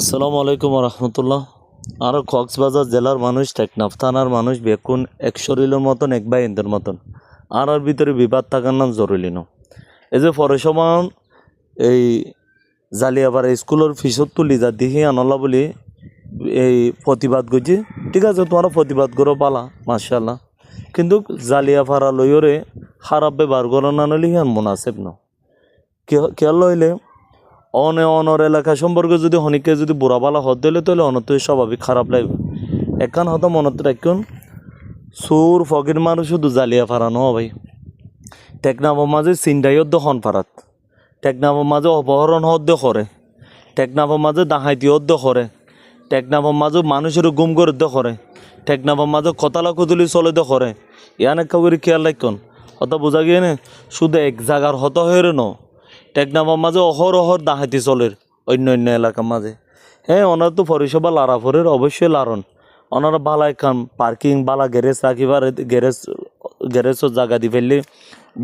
আসসালামু আলাইকুম রহমতুল্লাহ। আরও কক্সবাজার জেলার মানুষ, টেকনাফ থানার মানুষ, বেকুন এক শরীরের মতন এক বা ইন্দের মতন। আর আর ভিতরে বিবাদ থাকার নাম জরুরি ন। এই যে পরেশমান এই জালিয়াপাড়া স্কুলের ফিসত তুলি যা দিহি আনলা বলি এই প্রতিবাদ করছি। ঠিক আছে তোমরা প্রতিবাদ করো পালা মার্শাল্লাহ কিন্তু জালিয়াপাড়া লইরে খারাপ ব্যবহার করো না নলি হিয়ান মোনাসেব ন। কে লইলে অনে অনর এলাকা সম্পর্কে যদি হনিকে যদি বুড়াবালা হদ দিলে তাহলে অনত স্বাভাবিক খারাপ লাগবে। একান হয়তো মনত রাখুন সুর ফকির মানুষ শুধু জ্বালিয়া ফারানো ভাই। টেকনাফের মাঝে চিন্তাইয়ত হন ফারাত। টেকনাফের মাঝে অপহরণ হদ্দ করে টেকনাফের মাঝে ডাহাইতি হদ্দ করে টেকনাফের মাঝে মানুষের গুম করে দে করে টেকনাফের মাঝে কতালা কুতুলি চলে দে করে ইয়ান একটা করে খেয়াল রাখুন অত বোঝা গিয়ে শুধু এক জায়গার হত হয়ে ন টেকনাফের মাঝে অহর অহর ডাহাইতি চলের অন্য অন্য এলাকার মাঝে হ্যাঁ ওনার তো পরিষেবা লারাফরের অবশ্যই লারন ওনারা বালা কাম পার্কিং বালা গ্যারেজ রাখিবার গ্যারেজ গ্যারেজের জায়গা দি ফেললে,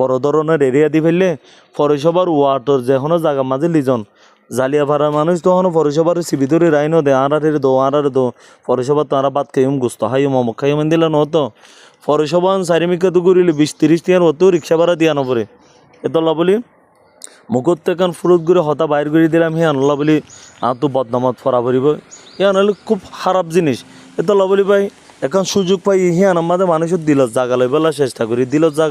বড় ধরনের এরিয়া দি ফেললে পরিষেবার ওয়ার্ডর যে কোনো জায়গা মাঝে লিজন। জালিয়া ভাড়া মানুষ তখন পরিষেবার সিবিদরি রাইনো দে আড়ারে দো আড়ারে দো পরিষেবা তারা বাদ খাইম গুস্ত খাইম অমুক খাইম দিলে ন নতো পরিষেবা চারিমিকা তো করিলে বিশ তিরিশ টিয়ার হতো রিক্সা ভাড়া দিয়া নপরে এতলা বলি মুখত এখন ফুরত করে হতা বাইর করে দিলাম হে আনলা বলি তো বদনামত ফরা পড়িব হে আনলে খুব খারাপ জিনিস এতলা বলি ভাই এখন সুযোগ পাই হে আমাদের মানুষের দিলত জাগা লইবেলা চেষ্টা করি দিলত জাগা